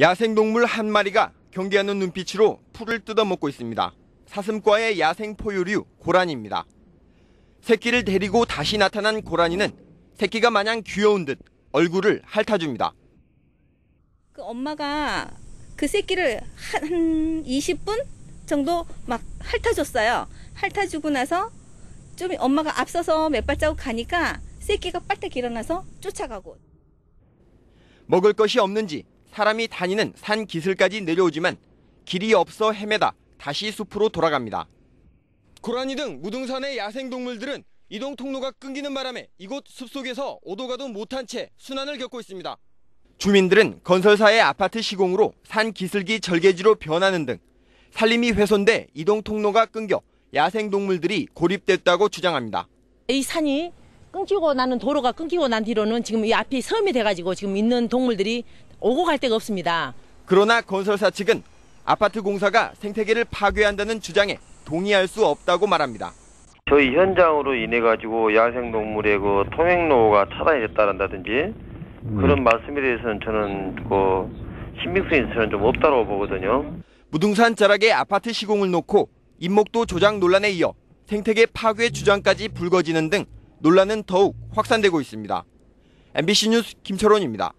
야생동물 한 마리가 경계하는 눈빛으로 풀을 뜯어먹고 있습니다. 사슴과의 야생 포유류 고라니입니다. 새끼를 데리고 다시 나타난 고라니는 새끼가 마냥 귀여운 듯 얼굴을 핥아줍니다. 그 엄마가 그 새끼를 한, 한 20분 정도 막 핥아줬어요. 핥아주고 나서 좀 엄마가 앞서서 몇 발자국 가니까 새끼가 빨딱 일어나서 쫓아가고 먹을 것이 없는지 사람이 다니는 산 기슭까지 내려오지만 길이 없어 헤매다 다시 숲으로 돌아갑니다. 고라니 등 무등산의 야생동물들은 이동 통로가 끊기는 바람에 이곳 숲속에서 오도 가도 못한 채 순환을 겪고 있습니다. 주민들은 건설사의 아파트 시공으로 산 기슭이 절개지로 변하는 등 산림이 훼손돼 이동 통로가 끊겨 야생동물들이 고립됐다고 주장합니다. 이 산이 끊기고 나는 도로가 끊기고 난 뒤로는 지금 이 앞이 섬이 돼가지고 지금 있는 동물들이 오고 갈 데가 없습니다. 그러나 건설사 측은 아파트 공사가 생태계를 파괴한다는 주장에 동의할 수 없다고 말합니다. 저희 현장으로 인해 가지고 야생 동물의 그 통행로가 차단이 됐다란다든지 그런 말씀에 대해서는 저는 그 신빙성이 저는 좀 없다고 보거든요. 무등산 자락의 아파트 시공을 놓고 임목도 조작 논란에 이어 생태계 파괴 주장까지 불거지는 등 논란은 더욱 확산되고 있습니다. MBC 뉴스 김철원입니다.